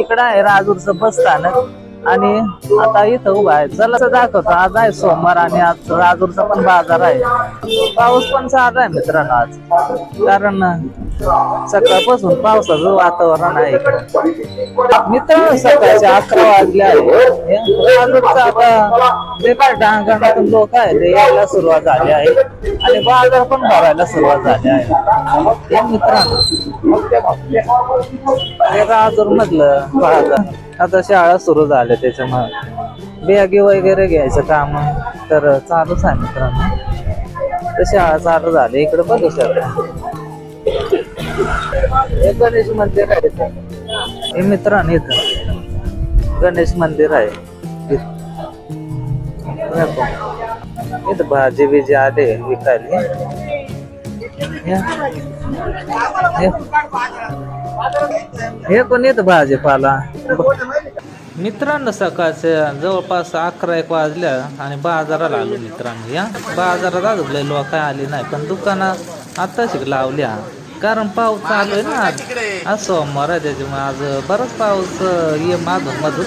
इकडं आहे राजूरचं बस स्थानक आणि आता इथं उभा आहे. चला असं दाखवतो. आज आहे सोमवार आणि आज राजूरचा पण बाजार आहे. पाऊस पण चालू आहे मित्रांनो आज. कारण सकाळपासून पावसाचं वातावरण आहे इकडं. मित्रांनो सकाळचे अकरा वाजले आहे. आता जे काय डांगणातून लोक आहे ते यायला सुरुवात झाली आहे. आणि बाजार पण भरायला सुरुवात झाली आहे. हे मित्रांनो हे राजूर मधलं बाजार. आता शाळा सुरू झाल्या त्याच्यामुळे. बॅगी वगैरे घ्यायचं काम तर चालूच आहे मित्रांनो. तर शाळा चालू झाली. इकडे बघू शकता. गणेश मंदिर आहे हे मित्रांनो इथं. गणेश मंदिर आहे. इथं. भाजी बिजी आले विकायला. हे. हे. पण येत भाजीपाला? मित्रांनो सकाळच्या जवळपास अकरा एक वाजल्या आणि बाजाराला आलो मित्रांनो. या बाजारात अजून लोक काय आली नाही पण दुकानात आताच लावल्या. कारण पाऊस चालू आहे ना आज. आज सोमवार आहे त्याच्यामुळे आज बराच पाऊस ये माधून मधून.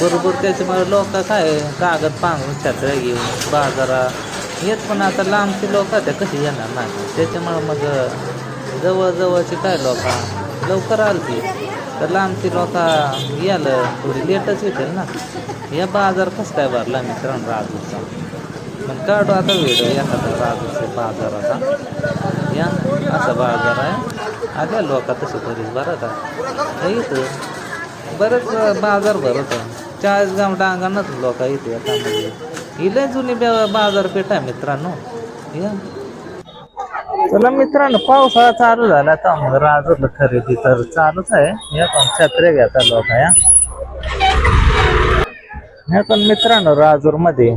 बरोबर त्याच्यामुळे लोक काय कागद पांघरून छत्र्या घेऊन बाजारा. येत पण आता लांबची लोक त्या कशी येणार नाही. त्याच्यामुळे मग जवळजवळची काय लोक लवकर आलती. तर लांबची लोक यायला थोडी लेटच भेटेल ना. या बाजार कसं काय भरला मित्रांनो राजूचा? पण काढू आता व्हिडिओ एखादा राजूचा बाजाराचा. या असा बाजार आहे आल्या लोक तसे बरीच भरत आहे इथं. बरेच बाजार भरत आहे चाळीसगाव डांगानच लोक इथे आता म्हणजे लय जुनी बाजारपेठ आहे मित्रांनो. या. चला मित्रांनो पावसाळा चालू झाला तर मग राजूरला खरेदी तर चालूच आहे. या पण छत्रे घेता लोक या. हे पण मित्रांनो राजूरमध्ये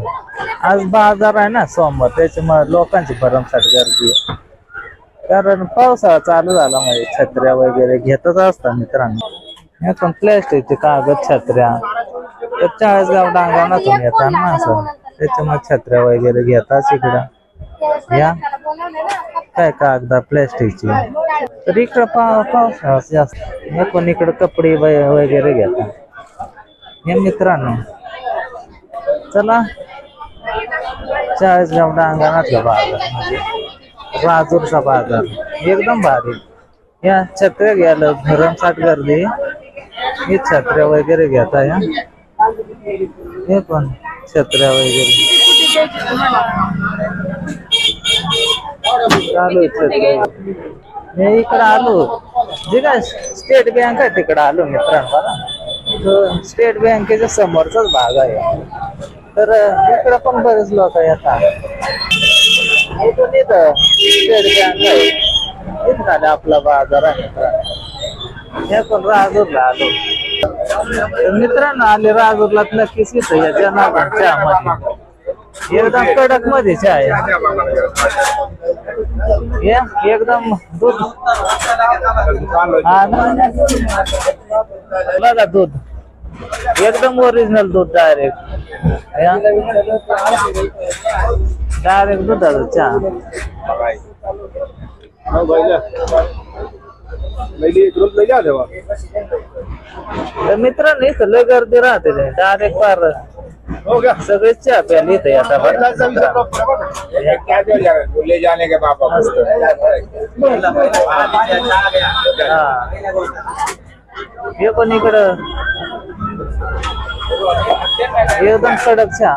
आज बाजार आहे ना सोमवार. त्याच्यामुळे लोकांची भरमसाठ गर्दी आहे. कारण पावसाळा चालू झाला म्हणजे छत्र्या वगैरे घेतच असतात मित्रांनो. पण प्लॅस्टिकचे कागद छत्र्या. तर चाळीसगाव डांगाणातून येतात ना असं. त्याच्यामुळे छत्र्या वगैरे घेतात इकडं. या. काय कागदा प्लॅस्टिकची? तर इकडं पा पावसाळ्यात जास्त. हे पण इकडं कपडे वगैरे घेतात. हे मित्रांनो. चला. चाळीसगाव डांगणातला बाजार म्हणजे राजूरचा बाजार. एकदम भारी. या छत्र्या घ्यायला भरमसाठ गर्दी. हे छत्र्या वगैरे घेता या. हे पण छत्र्या वगैरे. चालू छत्र्या. मी इकडं आलो. जे काय स्टेट बँक आहे तिकडं आलो मित्रांनो. स्टेट बँकेच्या समोरचाच भाग आहे. तर इकडं पण बरेच लोक येतात. इथून इथं आले आपला बाजार आहे पण राजूरला आलो मित्रांनो आले राजूरला नक्कीच इथं या जनार्दन चहामध्ये एकदम कडकमध्ये चहा आहे एकदम दूध बघा दूध एकदम ओरिजिनल दूध डायरेक्ट चहा तर मित्रांनो इथं लय गर्दी राहते डायरेक्ट फार सगळेच चहा प्यायला इथं येतात बरं मित्रांनो. ले जाने के पापा हा। हे पण इकडं एकदम कडक चहा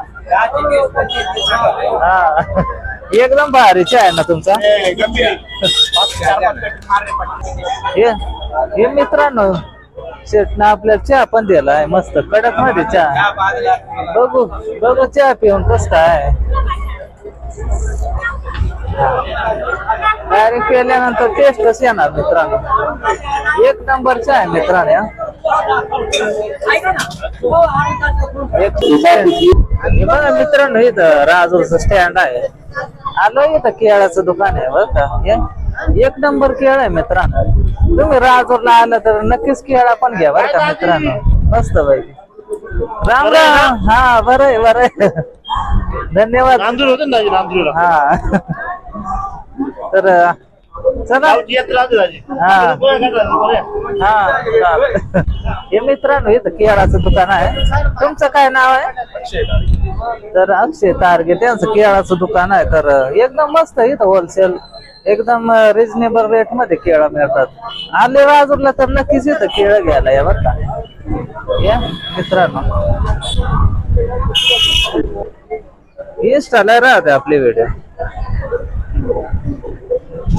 हा. एकदम भारी चहा आहे ना तुमचा. हे हे मित्रांनो शेटनं आपल्याला चहा पण दिलाय मस्त कडकमध्ये चहा. बघू बघू चहा पिऊन कस काय. डायरेक्ट केल्यानंतर टेस्टच येणार मित्रांनो. एक नंबर चहा आहे मित्रांनो मित्रांनो इथं राजूरचं स्टँड आहे. आलो इथं केळाचं दुकान आहे बरं का. एक नंबर केळ आहे मित्रांनो. तुम्ही राजूरला आला तर नक्कीच केळा पण घ्या बरं का मित्रांनो. मस्त पैकी राम राम. हा बरं आहे बरं आहे. धन्यवाद. हा. तर चला. हा. मित्रांनो इथं केळाचं दुकान आहे. तुमचं काय नाव आहे? तर अक्षय तारगे त्यांचं केळाचं दुकान आहे. तर एकदम मस्त इथं होलसेल एकदम रिजनेबल रेटमध्ये केळं मिळतात. आले राजूरला तर नक्कीच इथं केळं घ्यायला या बरं का. या मित्रांनो. इंस्टाला राहते आपली व्हिडिओ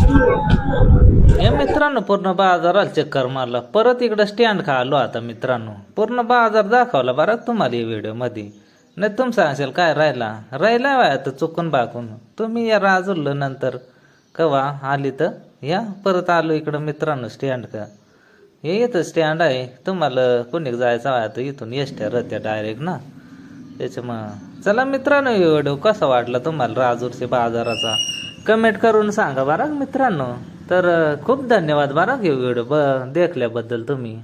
हे मित्रांनो पूर्ण बाजाराला चक्कर मारला. परत इकडं स्टँड का आलो आता मित्रांनो. पूर्ण बाजार दाखवला बरं तुम्हाला या व्हिडिओमध्ये नाही तुम सांगशाल काय राहिला? राहिला वाय आता चुकून बाकून. तुम्ही या राजूरलं नंतर कवा आली तर? या परत आलो इकडं मित्रांनो स्टँड का. हे इथं स्टँड आहे. तुम्हाला कोणी जायचं आहे तर इथून एसट्या रत्या डायरेक्ट ना. त्याच्यामुळं चला मित्रांनो व्हिडिओ कसा वाटला तुम्हाला राजूरच्या बाजाराचा? कमेंट करून सांगा बरं मित्रांनो. तर खूप धन्यवाद बरं घेऊ व्हिडिओ ब देखल्याबद्दल तुम्ही.